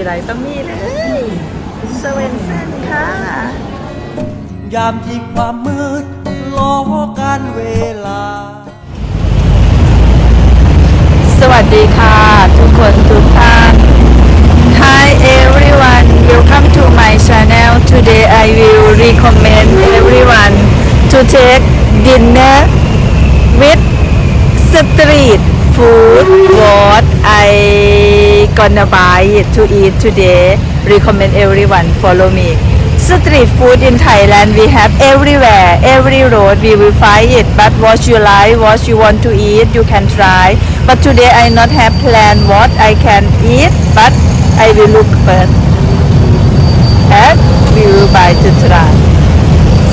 ทีไรต้องมีเลยสเวนเซนค่ะ ยามที่ความมืดล้อการเวลา สวัสดีค่ะ ทุกคนทุกท่าน Hi everyone welcome to my channel today I will recommend everyone to take dinner with street food what I gonna buy to eat today recommend everyone follow me street food in Thailand we have everywhere every road we will find it but what you like what you want to eat you can try but today I not have plan what I can eat but I will look first and we will buy to try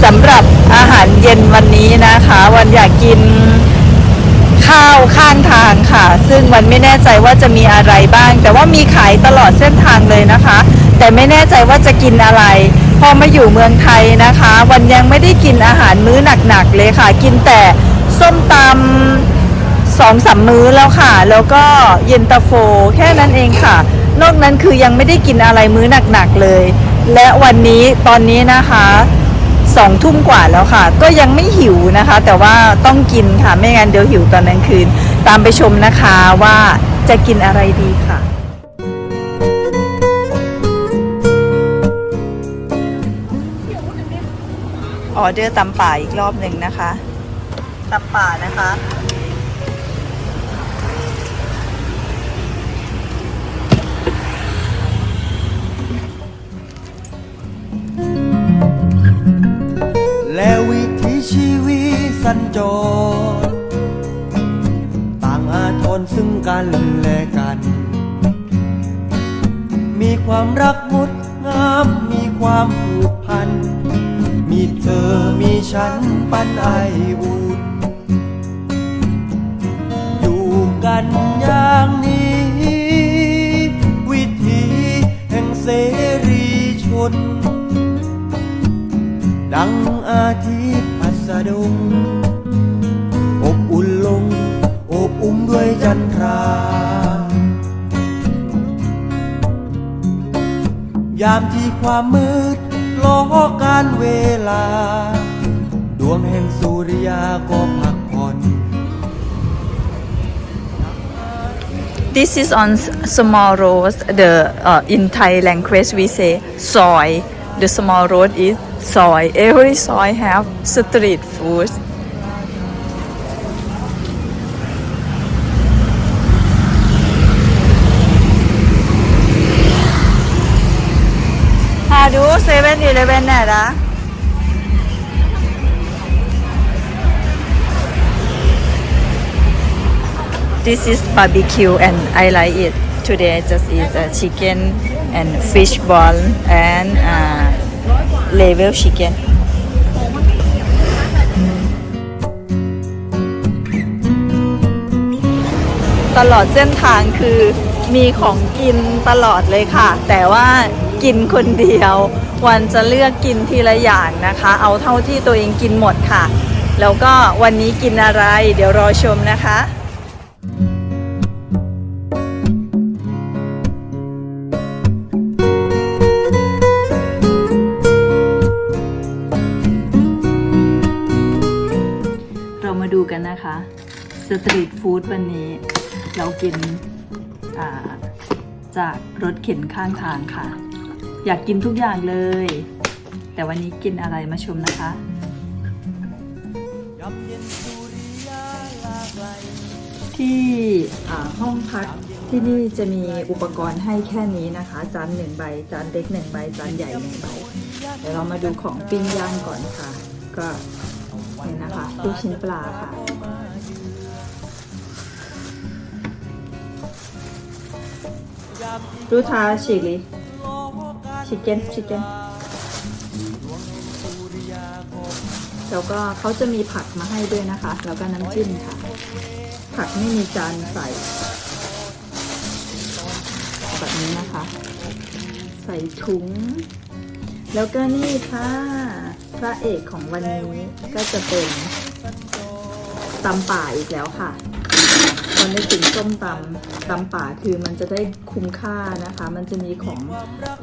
สำหรับอาหารเย็นวันนี้นะคะ วันอยากกิน ข้าวข้างทางค่ะ ซึ่งวันไม่แน่ใจว่าจะมีอะไรบ้าง แต่ว่ามีขายตลอดเส้นทางเลยนะคะ แต่ไม่แน่ใจว่าจะกินอะไร พอมาอยู่เมืองไทยนะคะ วันยังไม่ได้กินอาหารมื้อหนักๆเลยค่ะ กินแต่ส้มตำสองสามมื้อแล้วค่ะ แล้วก็เย็นตาโฟ แค่นั้นเองค่ะ นอกนั้นคือยังไม่ได้กินอะไรมื้อหนักๆเลย และวันนี้ตอนนี้นะคะ สองทุ่มกว่าแล้วค่ะ ก็ยังไม่หิวนะคะ แต่ว่าต้องกินค่ะไม่งั้นเดี๋ยวหิวตอนกลางคืน ตามไปชมนะคะว่าจะกินอะไรดีค่ะออเดอร์ตำป่าอีกรอบหนึ่งนะคะตำป่านะคะและ ชีวิตสัญจร ต่างอาทรซึ่งกันและกัน มีความรักงดงาม มีความผูกพัน มีเธอมีฉันปันไออุ่นอยู่กันอย่างนี้ วิถีแห่งเสรีชน ดังอาทิตย์ ดง อบอุ่นลง อบอุ้มด้วยจันทรา ยามที่ความมืดล้อการเวลา ดวงแห่งสุริยาก็พักผ่อน This is on s- small road. The uh, in Thai language we say soy. The small road is soy. Every soy have street food. Hà đú 7-Eleven nè. This is barbecue and I like it. Today I just eat uh, chicken and fish ball and uh, level chicken. ตลอดเส้นทางคือมีของกินตลอดเลยค่ะ แต่ว่ากินคนเดียว วันจะเลือกกินทีละอย่างนะคะ เอาเท่าที่ตัวเองกินหมดค่ะ แล้วก็วันนี้กินอะไร เดี๋ยวรอชมนะคะ ตรีทฟู้ดวันนี้ เรากินาจากรถเข็นข้างทางค่ะ อยากกินทุกอย่างเลย แต่วันนี้กินอะไรมาชมนะคะที่ห้องพักที่นี่จะมีอุปกรณ์ให้แค่นี้นะคะ จานหนึ่งใบ จานเล็กหนึ่งใบ จานใหญ่หนึ่งใบ เดี๋ยวเรามาดูของปิ้งย่างก่อนค่ะ ก็นี่นะคะลูกชิ้นปลาค่ะ รูทาชิลิชิคเก้นชิคเก้นแล้วก็เขาจะมีผักมาให้ด้วยนะคะ แล้วก็น้ำจิ้มค่ะ ผักไม่มีจานใส่ แบบนี้นะคะ ใส่ถุง แล้วก็นี่ค่ะพระเอกของวันนี้ก็จะเป็นตำป่าอีกแล้วค่ะ ตอนนี้ถึงส้มตำตำป่าคือมันจะได้คุ้มค่านะคะ มันจะมีของ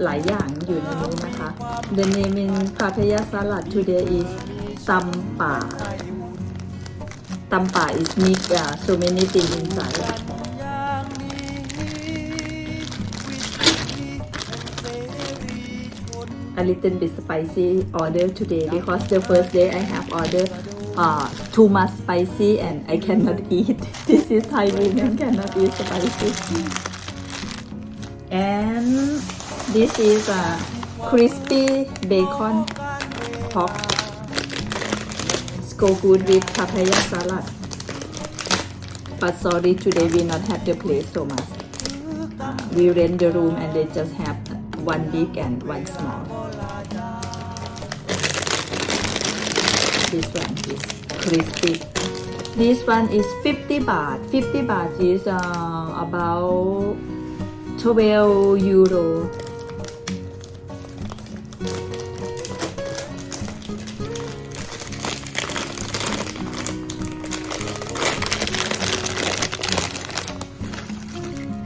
หลายอย่างอยู่ในนี้นะคะ The name in papaya salad today is ตำป่าตำป่า is mix uh, so many things inside a little bit spicy order today because the first day I have order uh, too much spicy and I cannot eat. This is Thai women cannot eat spicy. And this is a crispy bacon pork. It's go good with papaya salad. But sorry, today we not have the place so much. Uh, we rent the room and they just have one big and one small. This one crispy. This one is 50 baht. 50 baht is uh, about 12 euro.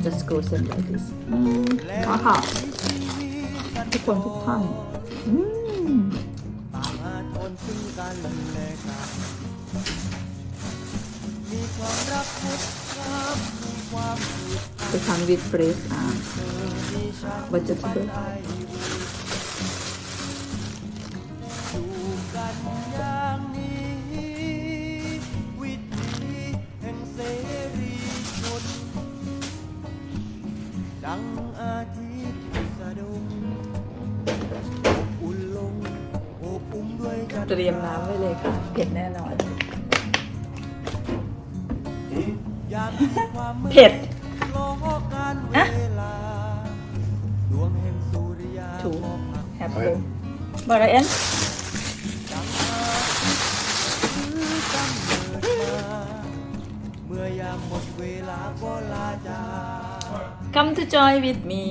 just go in like this. Mm, 好好，不管不烫。嗯。 วิถีแห่งเสรีชนดังอาทิตย์สะดุ้งอุ่นลงโอบอุ้มด้วยจันทเตรียมน้ำไว้เลยค่ะเผ็ดแน่นอน เผ็ด จาก come to join with me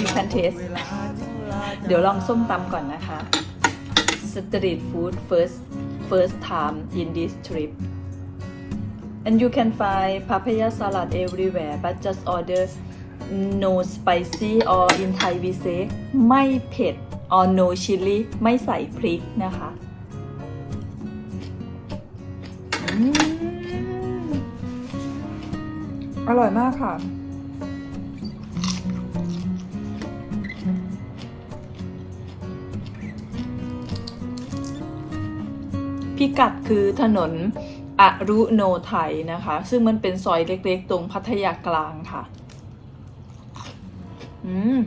you can taste เวลาจึงลาจากเดี๋ยวลองส้มตำก่อนนะคะ street food first first time in this trip and you can find papaya salad everywhere but just order no spicy or in Thai we say ไม่เผ็ด or no chili ไม่ใส่พริกนะคะอืมอร่อยมากค่ะ พิกัดคือถนนอรุโนไทยนะคะ ซึ่งมันเป็นซอยเล็กๆ ตรงพัทยากลางค่ะ อืม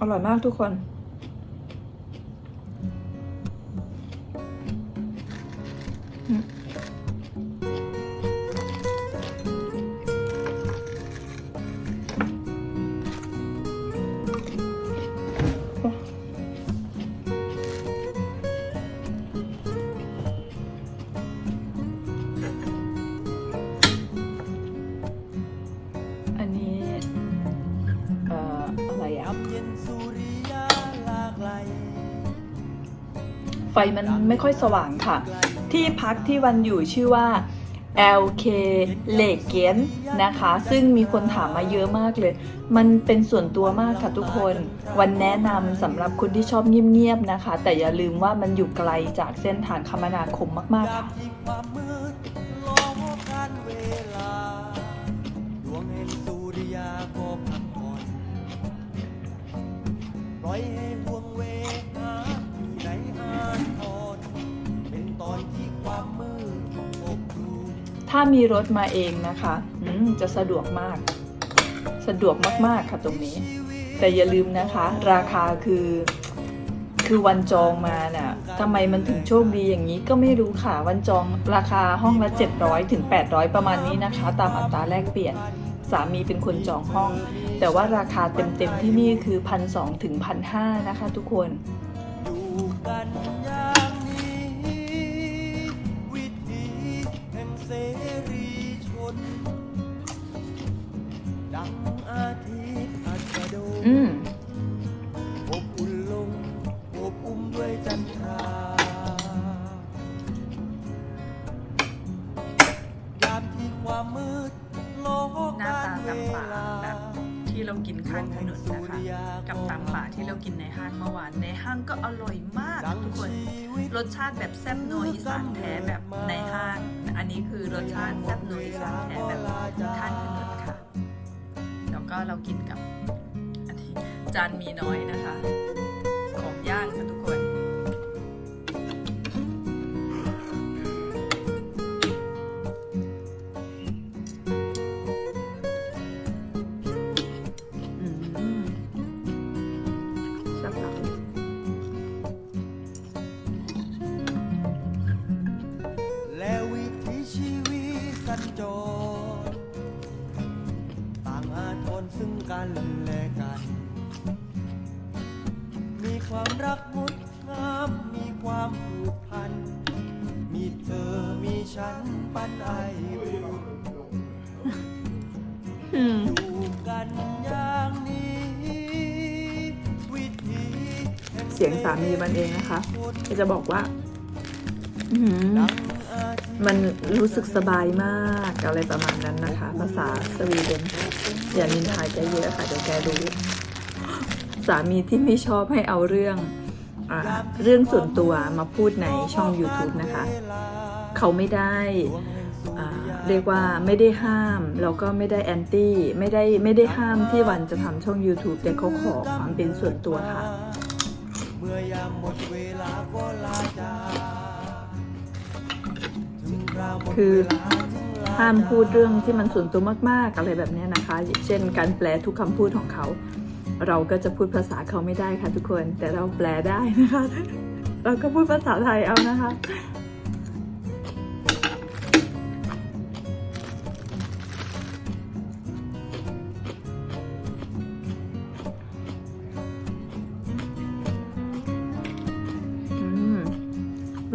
อร่อยมากทุกคน มันไม่ค่อยสว่างค่ะ ที่พักที่วันอยู่ชื่อว่า LK เลเกนนะคะ ซึ่งมีคนถามมาเยอะมากเลย มันเป็นส่วนตัวมากค่ะทุกคน วันแนะนำสำหรับคนที่ชอบเงียบๆนะคะ แต่อย่าลืมว่ามันอยู่ไกลจากเส้นทางคมนาคมมากๆค่ะที่ความมาก็พักผ่อนปล่อยให้ห่วงเว ถ้ามีรถมาเองนะคะจะสะดวกมาก สะดวกมากๆค่ะตรงนี้ แต่อย่าลืมนะคะ ราคาคือคือวันจองมาน่ะทำไมมันถึงโชคดีอย่างนี้ก็ไม่รู้ค่ะ วันจองราคาห้องละ 700ถึง800 ประมาณนี้นะคะ ตามอัตราแลกเปลี่ยน สามีเป็นคนจองห้อง แต่ว่าราคาเต็มๆที่นี่คือ 1,200ถึง1,500นะคะทุกคน อุ่นลงอบอุ่มด้วยจันทราหนตาตำป่าที่เรากินข้างถนนนะคะ กับตำป่าที่เรากินในห้างเมื่อวาน ในห้างก็อร่อยมากทุกคน รสชาติแบบแซ่บนัวอีสานแท้แบบในห้าง อันนี้คือรสชาติแซ่บนัวอีสานแท้ เรากินกับอันนี้จานมีน้อยนะคะ ของย่างค่ะทุก ฉันปันไอบุญอืมอยู่กันอย่างนี้ วิถีแห่งเสียงสามีมันเองนะคะก็จะบอกว่า อืมดังอาทิตย์มันรู้สึกสบายมากอะไรประมาณนั้นนะคะ ภาษาสวีเดนอย่านินทาแกเยอะค่ะเดี๋ยวแกรู้ สามีที่ไม่ชอบให้เอาเรื่องอาเรื่องส่วนตัวมาพูดในช่อง YouTube นะคะ เขาไม่ได้เรียกว่าไม่ได้ห้ามแล้วก็ไม่ได้แอนตี้ไม่ได้ไม่ได้ห้ามที่วันจะทำช่อง YouTube แต่เขาขอความเป็นส่วนตัวค่ะเมื่อยามหมดเวลาก็ลาจาคือห้ามพูดเรื่องที่มันส่วนตัวมาก ๆ อะไรแบบนี้นะคะ เช่นการแปลทุกคำพูดของเขา เราก็จะพูดภาษาเขาไม่ได้ค่ะทุกคน แต่เราแปลได้นะคะ เราก็พูดภาษาไทยเอานะคะ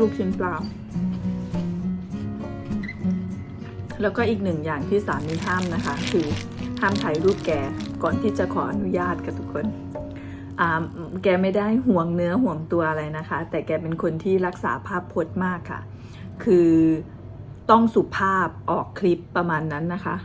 ลูกชิ้นปลา แล้วก็อีกหนึ่งอย่างที่สามีห้ามนะคะ คือห้ามถ่ายรูปแกก่อนที่จะขออนุญาตกับทุกคนแกไม่ได้ห่วงเนื้อห่วงตัวอะไรนะคะ แต่แกเป็นคนที่รักษาภาพพจน์มากค่ะ คือต้องสุภาพออกคลิปประมาณนั้นนะคะ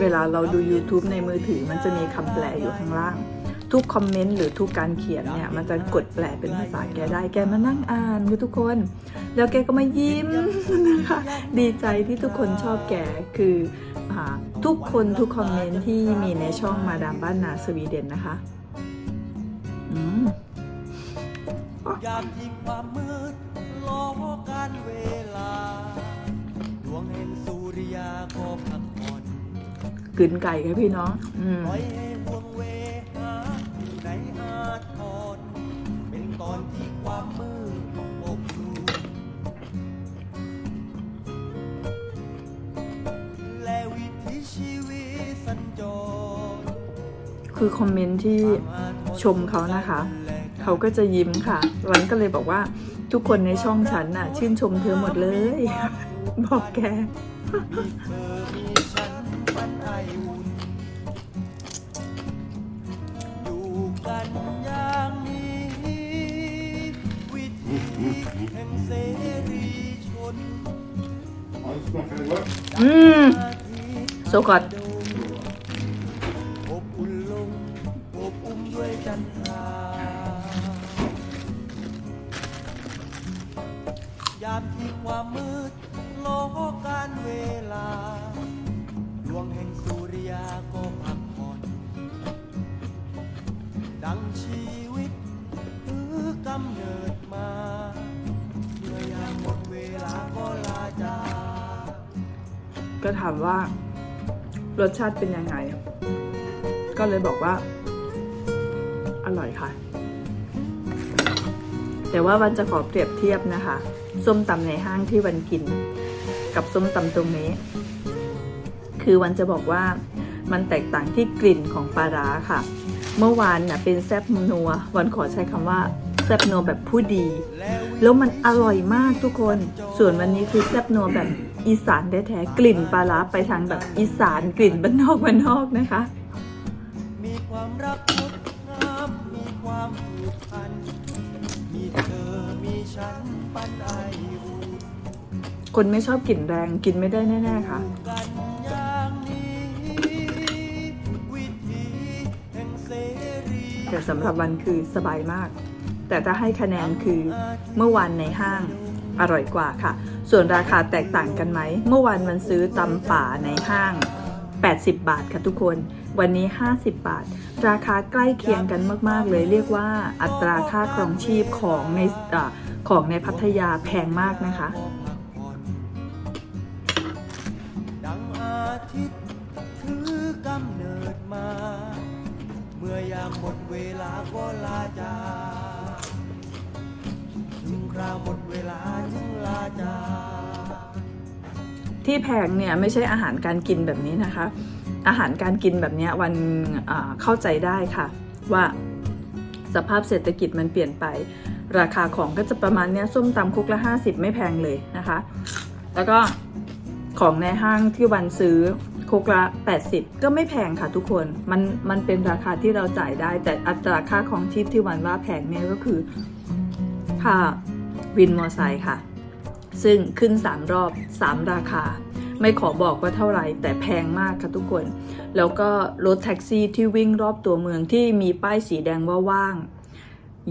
เวลาเราดู YouTube ในมือถือมันจะมีคำแปลอยู่ข้างล่าง ทุกคอมเมนต์หรือทุกการเขียนเนี่ย มันจะกดแปลเป็นภาษาแกได้แกมานั่งอ่านกับทุกคน แล้วแกก็มายิ้มนะคะดีใจที่ทุกคนชอบแกคืออทุกคนทุกคอมเมนต์ที่มีในช่องมาดามบ้านนาสวีเดนนะคะอยามที่ความมืดล้อการเวลา กลืนไก่ค่ะพี่น้องอืมปล่อคือคือคอมเมนต์ที่ชมเขานะคะ เขาก็จะยิ้มค่ะ วันก็เลยบอกว่าทุกคนในช่องฉันน่ะ ชื่นชมเธอหมดเลย บอกแก มีเธอมีฉันมันไออุ่น อยู่กันอย่างนี้ วิถีแห่งเสรีชน Alles nog geen wat? อืมอาทิตย์โซกอดอบอุ่นลงอบอุ้มด้วยจันทรายามที่ความมืดล้อการเวลาด วงแห่งสุริยาก็พักผ่อน ดังชีวิตคือกำเนิดมาเมื่อยามหมดเวลาก็ลาจาก็ถามว่ารสชาติเป็นยังไง ก็เลยบอกว่า อร่อยค่ะ แต่ว่าวันจะขอเปรียบเทียบนะคะ ส้มตำในห้างที่วันกิน กับส้มตำตรงนี้ คือวันจะบอกว่ามันแตกต่างที่กลิ่นของปลาร้าค่ะ เมื่อวานน่ะเป็นแซบนัว วันขอใช้คำว่าแซบนัวแบบผู้ดี แล้วมันอร่อยมากทุกคน ส่วนวันนี้คือแซบนัวแบบอีสานแท้ๆกลิ่นปลาร้าไปทางแบบอีสานกลิ่นบ้านนอกบ้านนอกนะคะ มีความรักงดงามมีความผูกพันมีเธอมีฉันปันไอคนไม่ชอบกลิ่นแรงกินไม่ได้แน่ๆค่ะ แต่สำหรับวันคือสบายมาก แต่ถ้าให้คะแนนคือเมื่อวานในห้างอร่อยกว่าค่ะ ส่วนราคาแตกต่างกันไหม เมื่อวานมันซื้อตำป่าในห้าง 80 บาทค่ะทุกคน วันนี้ 50 บาท ราคาใกล้เคียงกันมาก ๆ เลย เรียกว่าอัตราค่าครองชีพของในอาของในพัทยาแพงมากนะคะามหมดเวลาก็ลาจากถึงคราวหมดเวลาจึงลาจากที่แพงเนี่ยไม่ใช่อาหารการกินแบบนี้นะคะ อาหารการกินแบบนี้วันเข้าใจได้ค่ะ ว่าสภาพเศรษฐกิจมันเปลี่ยนไป ราคาของก็จะประมาณเนี้ยส้มตำคุกละ 50 ไม่แพงเลยนะคะ แล้วก็ของในห้างที่วันซื้อ คกละ80 ก็ไม่แพงค่ะทุกคน มันมันเป็นราคาที่เราจ่ายได้ แต่อัตราค่าของชีพที่วันว่าแพงเนี่ยก็คือค่าวินมอไซค์ค่ะ ซึ่งขึ้น 3 รอบ 3 ราคา ไม่ขอบอกว่าเท่าไหร่แต่แพงมากค่ะทุกคน แล้วก็รถแท็กซี่ที่วิ่งรอบตัวเมืองที่มีป้ายสีแดงว่าว่าง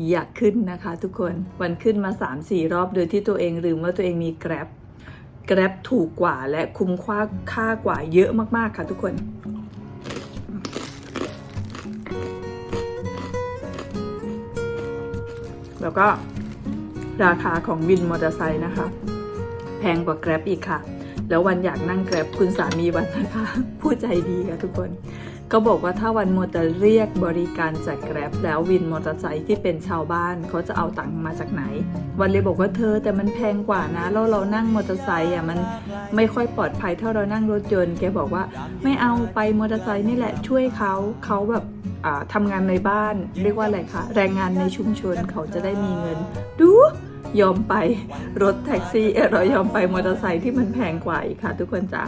อยากขึ้นนะคะทุกคนวันขึ้นมา 3-4 รอบโดยที่ตัวเองลืมว่าตัวเองมี Grab Grab ถูกกว่าและคุ้มค่าค่ากว่าเยอะมากๆค่ะทุกคนแล้วก็ราคาของวินมอเตอร์ไซค์นะคะ แพงกว่าแกร็บอีกค่ะ แล้ววันอยากนั่งแกร็บคุณสามีวันนะคะ ผู้ใจดีค่ะทุกคน ก็บอกว่าถ้าวันมัวแต่เรียกบริการจาก Grab แล้ววินมอเตอร์ไซค์ที่เป็นชาวบ้านเขาจะเอาตังค์มาจากไหน วันเลยบอกว่าเธอแต่มันแพงกว่านะแล้วเรานั่งมอเตอร์ไซค์อะมันไม่ค่อยปลอดภัยเท่าเรานั่งรถยนต์แกบอกว่าไม่เอาไปมอเตอร์ไซค์นี่แหละช่วยเขาเขาแบบอ่าทำงานในบ้าน เรียกว่าอะไรคะแรงงานในชุมชนเขาจะได้มีเงิน ดูยอมไปรถแท็กซี่เออเรายอมไปมอเตอร์ไซค์ที่มันแพงกว่าอีกค่ะ ทุกคนจ้ะ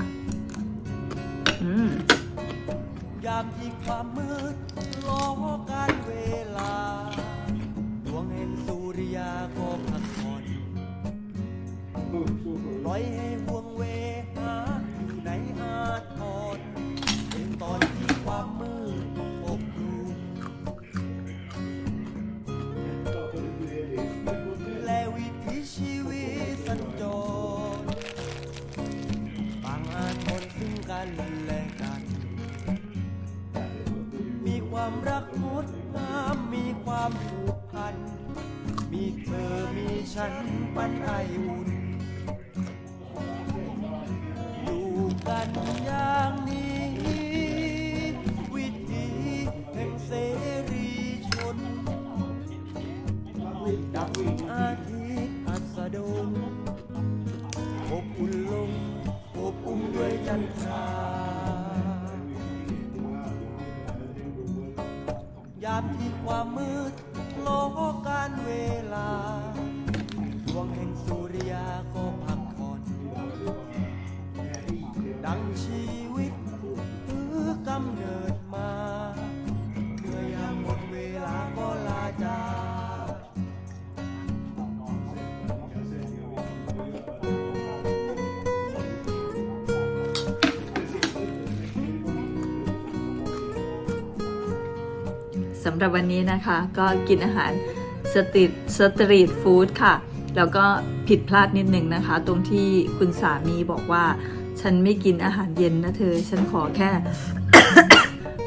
อืมามที่ความมืดล้อการเวลา ดวงแห่งสุริยาก็พักผ่อนปล่อยให้ห่วงเวหาอยู่ในอาทรเป็นตอนที่ความมืดปกคลุมและวิถีชีวิตสัญจรต่างอาทนซึ่งกันและ ฉั หรับวันนี้นะคะ ก็กินอาหารสตรีทสตรีทฟู้ดค่ะ แล้วก็ผิดพลาดนิดนึงนะคะ ตรงที่คุณสามีบอกว่า ฉันไม่กินอาหารเย็นนะเธอ ฉันขอแค่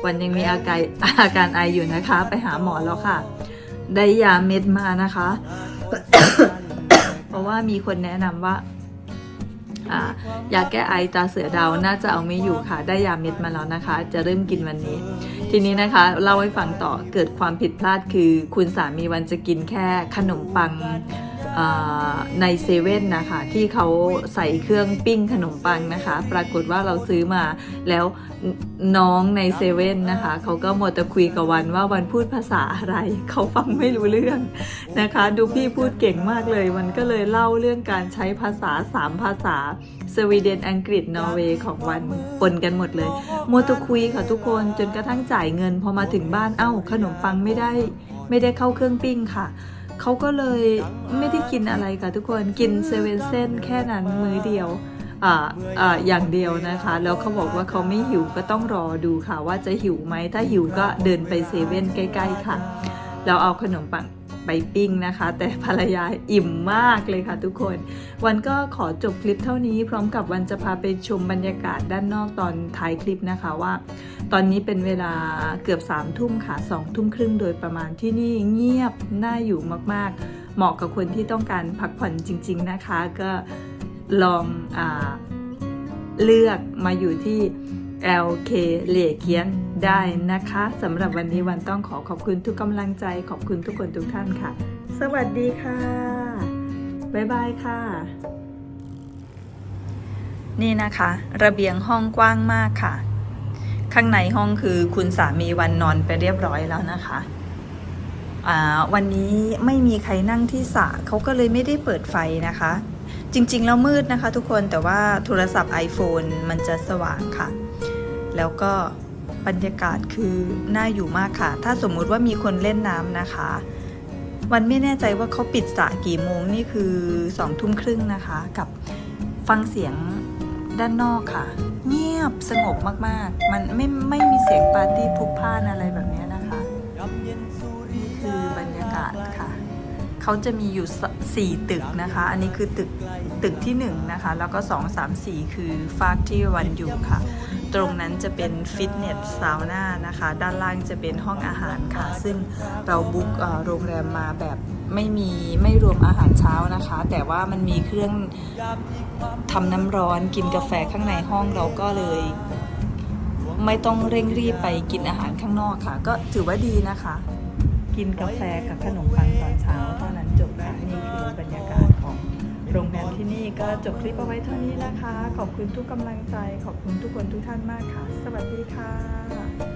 วันยังมีอาการอาการไออยู่นะคะ ไปหาหมอแล้วค่ะ ได้ยาเม็ดมานะคะ เพราะว่ามีคนแนะนำว่าอ่ายาแก้ไอตาเสือดาวน่าจะเอาไม่อยู่ค่ะ ได้ยาเม็ดมาแล้วนะคะ จะเริ่มกินวันนี้ ทีนี้นะคะเล่าให้ฟังต่อเกิดความผิดพลาดคือ คุณสามีวันจะกินแค่ขนมปัง ในเซเว่นนะคะที่เขาใส่เครื่องปิ้งขนมปังนะคะ ปรากฏว่าเราซื้อมาแล้วน้องในเซเว่นนะคะเขาก็หมดแต่คุยกับวันว่าวันพูดภาษาอะไรเขาฟังไม่รู้เรื่องนะคะ ดูพี่พูดเก่งมากเลยวันก็เลยเล่าเรื่องการใช้ภาษาสามภาษาสวีเดนอังกฤษนอร์เวย์ของวันปนกันหมดเลยโมัวแตคุยค่ะทุกคนจนกระทั่งจ่ายเงินพอมาถึงบ้านเอ้าขนมปังไม่ได้ ไม่ได้เข้าเครื่องปิ้งค่ะ เขาก็เลยไม่ได้กินอะไรค่ะทุกคนกินเซเว่นเส้นแค่นั้นมื้อเดียวอ่าอ่าอย่างเดียวนะคะ แล้วเขาบอกว่าเขาไม่หิวก็ต้องรอดูค่ะ ว่าจะหิวไหมถ้าหิวก็เดินไปเซเว่นใกล้ ๆ ค่ะ แล้วเอาขนมปัง ไปปิ้งนะคะ แต่ภรรยาอิ่มมากเลยค่ะทุกคน วันก็ขอจบคลิปเท่านี้ พร้อมกับวันจะพาไปชมบรรยากาศด้านนอกตอนท้ายคลิปนะคะว่า ตอนนี้เป็นเวลาเกือบ3ามทุ่มค่ะสองทุ่มครึ่งโดยประมาณที่นี่เงียบน่าอยู่มากๆ เหมาะกับคนที่ต้องการพักผ่อนจริง ๆนะคะ ก็ลองอเลือกมาอยู่ที่ LK เหลียเคียนได้นะคะสำหรับวันนี้วันต้องขอขอบคุณทุกกำลังใจขอบคุณทุกคนทุกท่านค่ะ สวัสดีค่ะ บ๊ายบายค่ะ นี่นะคะ ระเบียงห้องกว้างมากค่ะ ข้างในห้องคือคุณสามีวันนอนไปเรียบร้อยแล้วนะคะอ่าวันนี้ไม่มีใครนั่งที่สระเขาก็เลยไม่ได้เปิดไฟนะคะ จริงๆ แล้วมืดนะคะทุกคนแต่ว่าโทรศัพท์ iPhone มันจะสว่างค่ะ แล้วก็บรรยากาศคือน่าอยู่มากค่ะ ถ้าสมมุติว่ามีคนเล่นน้ำนะคะ วันไม่แน่ใจว่าเขาปิดสระกี่โมงนี่คือสองทุ่มครึ่งนะคะ กับฟังเสียงด้านนอกค่ะ เงียบสงบมากๆ มันไม่ไม่มีเสียงปาร์ตี้พลุกพล่านอะไรแบบนี้นะคะนี่คือบรรยากาศค่ะเขาจะมีอยู่สสี่ตึกนะคะ อันนี้คือตึกตึกที่หนึ่งนะคะ แล้วก็สองสามสี่คือฟากที่วันอยู่ค่ะ ตรงนั้นจะเป็นฟิตเนสซาวน่านะคะ ด้านล่างจะเป็นห้องอาหารค่ะ ซึ่งเราบุ๊กเอ่อโรงแรมมาแบบไม่มีไม่รวมอาหารเช้านะคะ แต่ว่ามันมีเครื่องทำน้ำร้อนกินกาแฟข้างในห้องเราก็เลย ไม่ต้องเร่งรีบไปกินอาหารข้างนอกค่ะ ก็ถือว่าดีนะคะ กินกาแฟกับขนมปังตอนเช้าเท่านั้นจบค่ะนี่คือบรรยากาศ โรงแรมที่นี่ก็จบคลิปเอาไว้เท่านี้นะคะ ขอบคุณทุกกำลังใจ ขอบคุณทุกคนทุกท่านมากค่ะ สวัสดีค่ะ